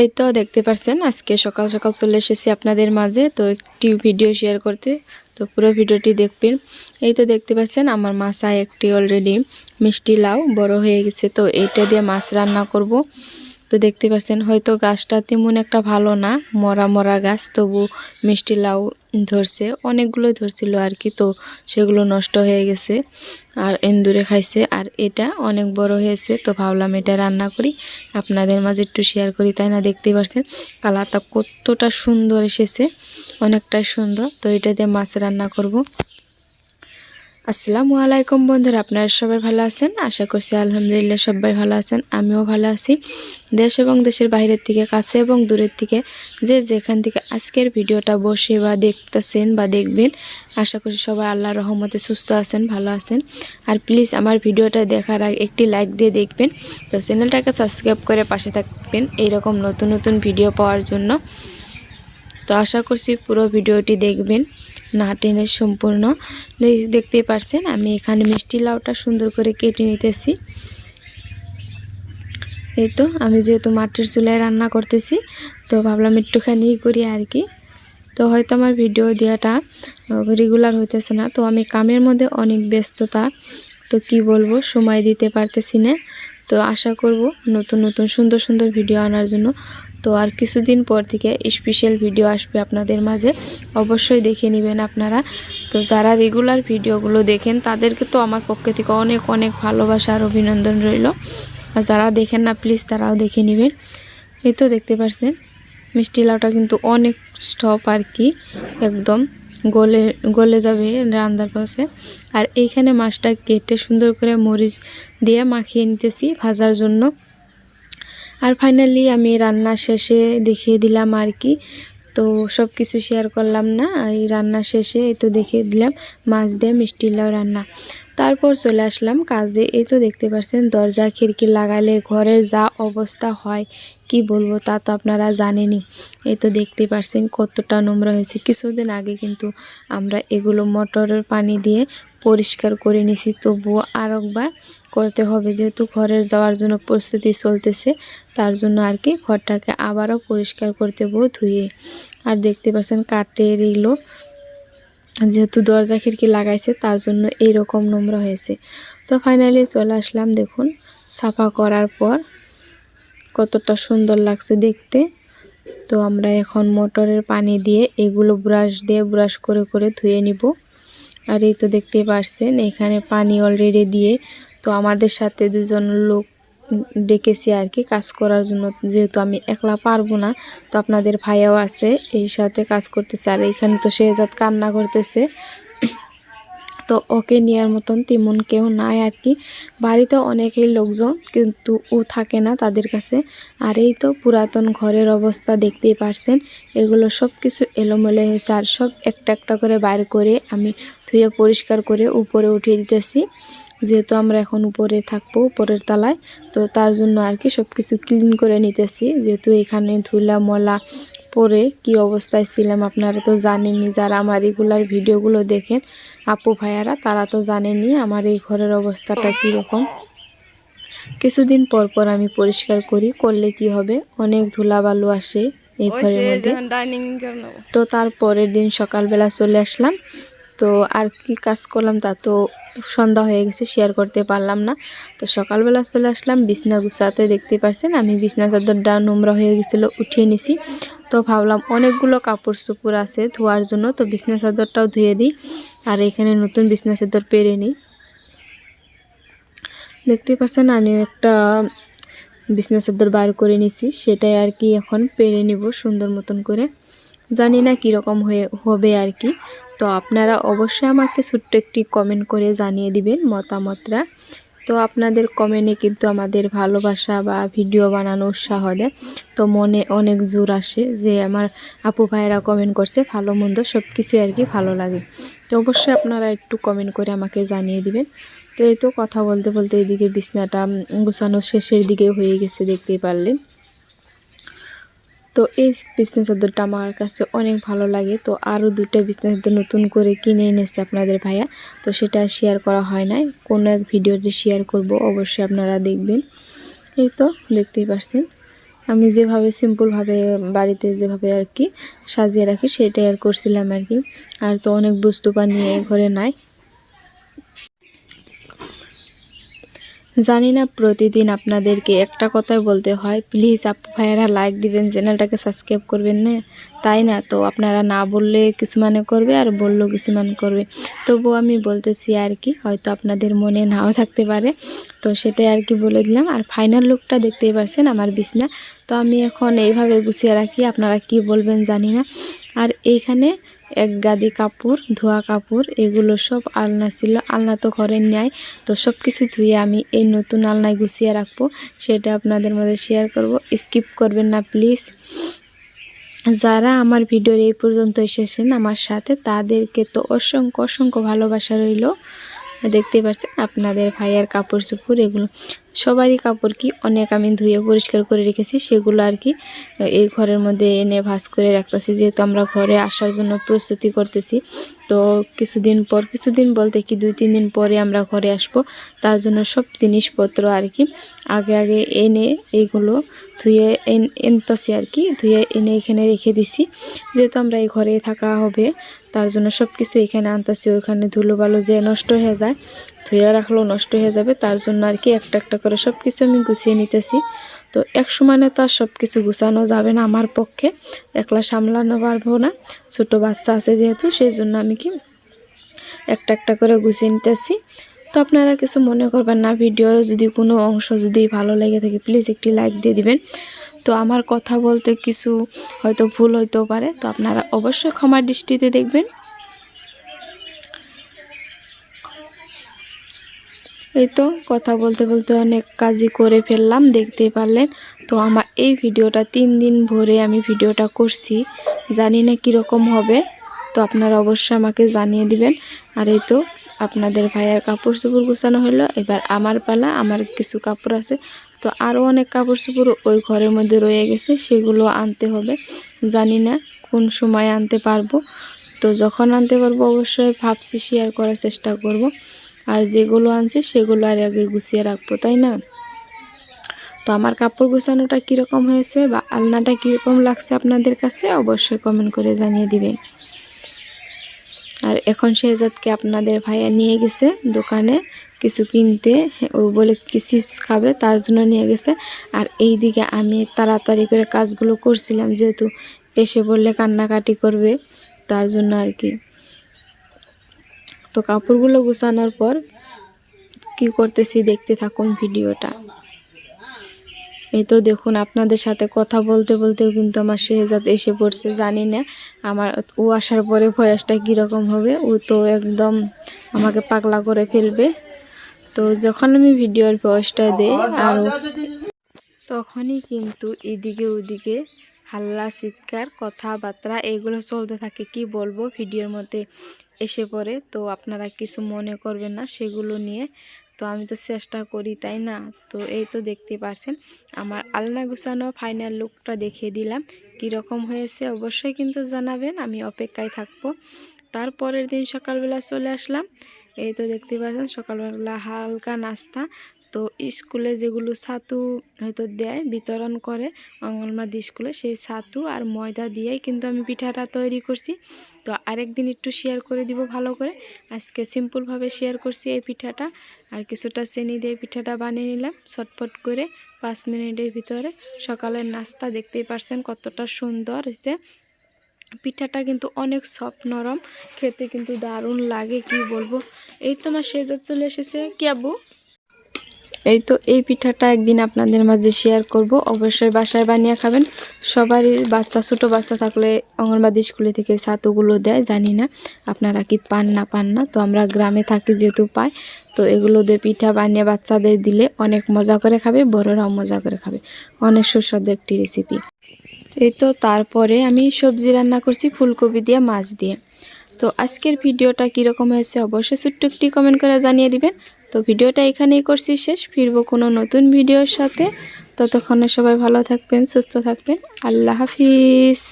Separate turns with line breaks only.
এই তো দেখতে পারছেন, আজকে সকাল সকাল চলে এসেছি আপনাদের মাঝে, তো একটি ভিডিও শেয়ার করতে, তো পুরো ভিডিওটি দেখবেন। এই তো দেখতে পাচ্ছেন, আমার মাছায় একটি অলরেডি মিষ্টি লাউ বড় হয়ে গেছে, তো এইটা দিয়ে মাছ রান্না করব। তো দেখতে পাচ্ছেন, হয়তো গাছটা তেমন একটা ভালো না। মরা মরা গাছ, তবু মিষ্টি লাউ ধরছে, অনেকগুলো ধরছিল আর কি, তো সেগুলো নষ্ট হয়ে গেছে আর এন্দুরে খাইছে। আর এটা অনেক বড় হয়েছে, তো ভাবলাম এটা রান্না করি। আপনাদের মাঝে একটু শেয়ার করি, তাই না? দেখতে পাচ্ছেন, কালারটা কতটা সুন্দর এসেছে অনেকটা সুন্দর। তো এটা দিয়ে মাছ রান্না করব। আসসালামু আলাইকুম বন্ধুরা, আপনারা সবাই ভালো আছেন? আশা করছি আলহামদুলিল্লাহ সবাই ভালো আছেন, আমিও ভালো আছি। দেশ এবং দেশের বাইরের থেকে কাছে এবং দূরের থেকে যে যেখান থেকে আজকের ভিডিওটা বসে বা দেখতেছেন বা দেখবেন, আশা করছি সবাই আল্লাহর রহমতে সুস্থ আছেন, ভালো আছেন। আর প্লিজ আমার ভিডিওটা দেখার আগে একটি লাইক দিয়ে দেখবেন। তো চ্যানেলটাকে সাবস্ক্রাইব করে পাশে থাকবেন এইরকম নতুন নতুন ভিডিও পাওয়ার জন্য। তো আশা করছি পুরো ভিডিওটি দেখবেন। না টেনে সম্পূর্ণ দেখতেই পারছেন, আমি এখানে মিষ্টি লাউটা সুন্দর করে কেটে নিতেছি। এই তো, আমি যেহেতু মাটির চুলায় রান্না করতেছি, তো ভাবলাম একটুখানি করি আর কি। তো হয়তো আমার ভিডিও দেওয়াটা রেগুলার হইতেছে না। তো আমি কামের মধ্যে অনেক ব্যস্ততা, তো কি বলব, সময় দিতে পারতেছি না। তো আশা করব নতুন নতুন সুন্দর সুন্দর ভিডিও আনার জন্য তো আর কিছুদিন পর থেকে স্পেশাল ভিডিও আসবে আপনাদের মাঝে। অবশ্যই দেখে নেবেন আপনারা। তো যারা রেগুলার ভিডিওগুলো দেখেন, তাদেরকে তো আমার পক্ষে থেকে অনেক অনেক ভালোবাসা আর অভিনন্দন রইল। আর যারা দেখেন না প্লিজ তারাও দেখে নেবেন। এই তো দেখতে পাচ্ছেন মিষ্টি লাউটা কিন্তু অনেক স্টপ আর কি, একদম গলে গলে যাবে রান্নার পাশে। আর এইখানে মাছটা কেটে সুন্দর করে মরিচ দিয়ে মাখিয়ে নিতেছি ভাজার জন্য। আর ফাইনালি আমি রান্না শেষে দেখিয়ে দিলাম আর কি। তো সব কিছু শেয়ার করলাম না, এই রান্না শেষে এই তো দেখিয়ে দিলাম, মাছ দিয়ে মিষ্টি লাউ রান্না। তারপর চলে আসলাম কাজে, এই তো দেখতে পাচ্ছেন দরজা খিড়কি লাগালে ঘরের যা অবস্থা হয়, কি বলব তা তো আপনারা জানেনই। এই তো দেখতে পাচ্ছেন কতটা নোংরা হয়েছে। কিছুদিন আগে কিন্তু আমরা এগুলো মোটরের পানি দিয়ে পরিষ্কার করে নিছি, তবুও আর একবার করতে হবে। যেহেতু ঘরের যাওয়ার জন্য প্রস্তুতি চলতেছে, তার জন্য আর কি ঘরটাকে আবারও পরিষ্কার করতে বউ ধুয়ে। আর দেখতে পাচ্ছেন কাঠের এগুলো যেহেতু দরজা খিড়কি লাগাইছে, তার জন্য এইরকম নোংরা হয়েছে। তো ফাইনালি চলে আসলাম, দেখুন, সাফা করার পর কতটা সুন্দর লাগছে দেখতে। তো আমরা এখন মোটরের পানি দিয়ে এগুলো ব্রাশ দিয়ে ব্রাশ করে করে ধুয়ে নিব। আর এই তো দেখতে পারছেন, এখানে পানি অলরেডি দিয়ে, তো আমাদের সাথে দুজন লোক ডেকেছি আর কি কাজ করার জন্য। যেহেতু আমি একলা পারব না, তো আপনাদের ভাইয়াও আছে, এই সাথে কাজ করতেছে। আর এইখানে তো যাত কান্না করতেছে তো ওকে নেওয়ার মতন তেমন কেউ নাই আর কি। বাড়িতে অনেকেই লোকজন কিন্তু ও থাকে না তাদের কাছে। আর এই তো পুরাতন ঘরের অবস্থা দেখতেই পারছেন। এগুলো সব কিছু এলোমেলো হয়েছে আর সব একটা একটা করে বাইর করে আমি ধুয়ে পরিষ্কার করে উপরে উঠিয়ে দিতেছি। যেহেতু আমরা এখন উপরে থাকব উপরের তালায় তো তার জন্য আর কি সব কিছু ক্লিন করে নিতেছি। যেহেতু এখানে ধুলা মলা পরে কি অবস্থায় ছিলাম আপনারা তো জানেননি যারা আমার রেগুলার ভিডিওগুলো দেখেন আপু ভাইয়ারা তারা তো জানেনি আমার এই ঘরের অবস্থাটা কীরকম। কিছুদিন পর পর আমি পরিষ্কার করি করলে কি হবে? অনেক ধুলা বালু আসে এই ঘরের মধ্যে। তো তারপরের দিন সকালবেলা চলে আসলাম। তো আর কি কাজ করলাম তা তো সন্ধ্যা হয়ে গেছে শেয়ার করতে পারলাম না। তো সকালবেলা চলে আসলাম, বিছনা গুছাতে দেখতে পারছেন? আমি বিছনা চাদরটা নোংরা হয়ে গেছিল, উঠিয়ে নিছি। তো ভাবলাম অনেকগুলো কাপড় চোপড় আছে ধোয়ার জন্য, তো বিছনা চাদরটাও ধুয়ে দিই। আর এখানে নতুন বিছনা চাদর পেরে নিই। দেখতে পাচ্ছেন আমি একটা বিছনা চাদর বার করে নিছি, সেটাই আর কি এখন পেরে নিব সুন্দর মতন করে। জানি না কীরকম হয়ে, হবে আর কি। তো আপনারা অবশ্যই আমাকে ছোট্ট একটি কমেন্ট করে জানিয়ে দিবেন মতামতরা তো আপনাদের কমেন্টে কিন্তু আমাদের ভালোবাসা বা ভিডিও বানানো উৎসাহ দেয়। তো মনে অনেক জোর আসে যে আমার আপু ভাইয়েরা কমেন্ট করছে, ভালো মন্দ সব কিছু আর কি ভালো লাগে। তো অবশ্যই আপনারা একটু কমেন্ট করে আমাকে জানিয়ে দিবেন। তো এই তো কথা বলতে বলতে এদিকে বিছনাটা গোছানো শেষের দিকে হয়ে গেছে দেখতেই পারলেন। তো এই বিছনা চাদরটা আমার কাছে অনেক ভালো লাগে। তো আরও দুটো বিছনা চাদর নতুন করে কিনে এনেছে আপনাদের ভাইয়া। তো সেটা শেয়ার করা হয় নাই। কোনো এক ভিডিওতে শেয়ার করব, অবশ্যই আপনারা দেখবেন। এই তো, দেখতেই পাচ্ছেন আমি যেভাবে সিম্পলভাবে বাড়িতে যেভাবে আর কি সাজিয়ে রাখি, সেটাই আর করছিলাম আর কি। আর তো অনেক বস্তু বানিয়ে ঘরে নাই। জানি না, প্রতিদিন আপনাদেরকে একটা কথাই বলতে হয়। প্লিজ আপু ভাইয়েরা লাইক দিবেন, চ্যানেলটাকে সাবস্ক্রাইব করবেন, না। তাই না? তো আপনারা না বললে কিছু মানে করবে, আর বললেও কিছু মানে করবে। তবুও আমি বলতেছি আর কি, হয়তো আপনাদের মনে নাও থাকতে পারে। তো সেটাই আর কি বলে দিলাম। আর ফাইনাল লুকটা দেখতেই পারছেন আমার বিছনা। তো আমি এখন এইভাবে গুছিয়ে রাখি, আপনারা কি বলবেন জানি না। আর এইখানে এক গাদি কাপড়, ধোয়া কাপড়, এগুলো সব আলনা ছিল। আলনা তো ঘরের নেয় তো সব কিছু ধুয়ে আমি এই নতুন আলনায় গুছিয়ে রাখব। সেটা আপনাদের মধ্যে শেয়ার করব। স্কিপ করবেন না প্লিজ যারা আমার ভিডিওর এই পর্যন্ত এসেছেন আমার সাথে, তাদেরকে তো অসংখ্য অসংখ্য ভালোবাসা রইল। দেখতে পাচ্ছেন আপনাদের ভাইয়ার কাপড় চোপড় এগুলো। সবারই কাপড় কি অনেক আমি ধুয়ে পরিষ্কার করে রেখেছি, সেগুলো আর কি এই ঘরের মধ্যে এনে ভাস করে রাখতেছি। যেহেতু আমরা ঘরে আসার জন্য প্রস্তুতি করতেছি, তো কিছুদিন পর, কিছুদিন বলতে কি দুই, তিন দিন পরে আমরা ঘরে আসব। তার জন্য সব জিনিসপত্র আর কি আগে আগে এনে এইগুলো ধুয়ে এনতাছি আর কি, ধুয়ে এনে এখানে রেখে দিছি। যেহেতু আমরা এই ঘরে থাকা হবে তার জন্য সব কিছু এখানে আনতেছি, ওইখানে ধুলো বালো যে নষ্ট হয়ে যায়, ধুয়ে রাখলেও নষ্ট হয়ে যাবে, তার জন্য আর কি একটা একটা করে সব কিছু আমি গুছিয়ে নিতেছি। তো এক সমানে তো আর সব কিছু গুছানো যাবে না আমার পক্ষে, একলা সামলানো পারব না, ছোটো বাচ্চা আছে যেহেতু সেই জন্য আমি কি একটা একটা করে গুছিয়ে নিতেছি। তো আপনারা কিছু মনে করবেন না ভিডিও যদি কোনো অংশ যদি ভালো লেগে থাকে প্লিজ একটি লাইক দিয়ে দিবেন। তো আমার কথা বলতে কিছু হয়তো ভুল হইতেও পারে, তো আপনারা অবশ্যই ক্ষমার দৃষ্টিতে দেখবেন। এই তো কথা বলতে বলতে অনেক কাজই করে ফেললাম দেখতে পারলেন। তো আমার এই ভিডিওটা তিন দিন ভরে আমি ভিডিওটা করছি, জানি না কীরকম হবে, তো আপনারা অবশ্যই আমাকে জানিয়ে দিবেন। আর এই তো আপনাদের ভাইয়ার কাপড় চোপড় গুছানো হলো এবার আমার পালা, আমার কিছু কাপড় আছে তো আরও অনেক কাপড় চোপড় ওই ঘরের মধ্যে রয়ে গেছে, সেগুলো আনতে হবে। জানি না কোন সময় আনতে পারব। তো যখন আনতে পারব অবশ্যই ভাবছি শেয়ার করার চেষ্টা করব। আর যেগুলো আনছি সেগুলো আর আগে গুছিয়ে রাখব, তাই না? তো আমার কাপড় গুছানোটা কীরকম হয়েছে বা আলনাটা কীরকম লাগছে আপনাদের কাছে অবশ্যই কমেন্ট করে জানিয়ে দিবেন। আর এখন শেহজাদকে আপনাদের ভাইয়া নিয়ে গেছে দোকানে। কিছু কিনতে, ও বলে কি চিপস খাবে, তার জন্য নিয়ে গেছে। আর এই দিকে আমি তাড়াতাড়ি করে কাজগুলো করছিলাম, যেহেতু এসে বললে কান্নাকাটি করবে, তার জন্য আর কি। তো কাপড়গুলো গুছানোর পর কি করতেছি, দেখতে থাকুন ভিডিওটা। এই তো দেখুন, আপনাদের সাথে কথা বলতে বলতেও কিন্তু আমার শেহজাদ এসে পড়ছে, জানি না। আমার, ও আসার পরে ভয়েসটা কীরকম হবে, ও তো একদম আমাকে পাগলা করে ফেলবে। তো যখন আমি ভিডিওর ভয়েসটা দিই, আর তখনই কিন্তু এদিকে ওদিকে হাল্লা, চিৎকার, কথাবার্তা, এগুলো চলতে থাকে। কি বলব? ভিডিওর মধ্যে এসে পড়ে। তো আপনারা কিছু মনে করবেন না সেগুলো নিয়ে। তো আমি তো চেষ্টা করি, তাই না? তো এই তো দেখতে পারছেন, আমার আলনা গুছানো ফাইনাল লুকটা দেখিয়ে দিলাম। কীরকম হয়েছে অবশ্যই কিন্তু জানাবেন, আমি অপেক্ষায় থাকব। তারপরের দিন সকালবেলা চলে আসলাম। এই তো দেখতে পাচ্ছেন, সকালবেলা হালকা নাস্তা। তো স্কুলে যেগুলো ছাতু হয়তো দেয়, বিতরণ করে অঙ্গনবাদী স্কুলে, সেই ছাতু আর ময়দা দিয়েই কিন্তু আমি পিঠাটা তৈরি করছি। তো আরেকদিন একটু শেয়ার করে দিব ভালো করে। আজকে সিম্পলভাবে শেয়ার করছি এই পিঠাটা। আর কিছুটা চেনি দিয়ে পিঠাটা বানিয়ে নিলাম, ছটফট করে পাঁচ মিনিটের ভিতরে। সকালের নাস্তা দেখতেই পারছেন কতটা সুন্দর হয়েছে। পিঠাটা কিন্তু অনেক সফট নরম। খেতে কিন্তু দারুণ লাগে, কি বলব? এই তো আমার সেজার চলে এসেছে। কি আবু এই তো এই পিঠাটা একদিন আপনাদের মাঝে শেয়ার করব। অবশ্যই বাসায় বানিয়ে খাবেন। সবারই বাচ্চা, ছোটো বাচ্চা থাকলে অঙ্গনবাদী স্কুলে থেকে ছাতুগুলো দেয়, জানি না আপনারা কি পান না পান না। তো আমরা গ্রামে থাকি যেহেতু পাই, তো এগুলো দিয়ে পিঠা বানিয়ে বাচ্চাদের দিলে অনেক মজা করে খাবে, বড়রাও মজা করে খাবে। অনেক সুস্বাদু একটি রেসিপি এই তো তারপরে আমি সবজি রান্না করছি ফুলকপি দিয়ে, মাছ দিয়ে। তো আজকের ভিডিওটা কীরকম হয়েছে অবশ্যই ছোট্ট একটি কমেন্ট করে জানিয়ে দিবেন। তো ভিডিওটা এখানেই করছি শেষ। ফিরবো কোনো নতুন ভিডিওর সাথে। ততক্ষণে সবাই ভালো থাকবেন, সুস্থ থাকবেন। আল্লাহ হাফিজ।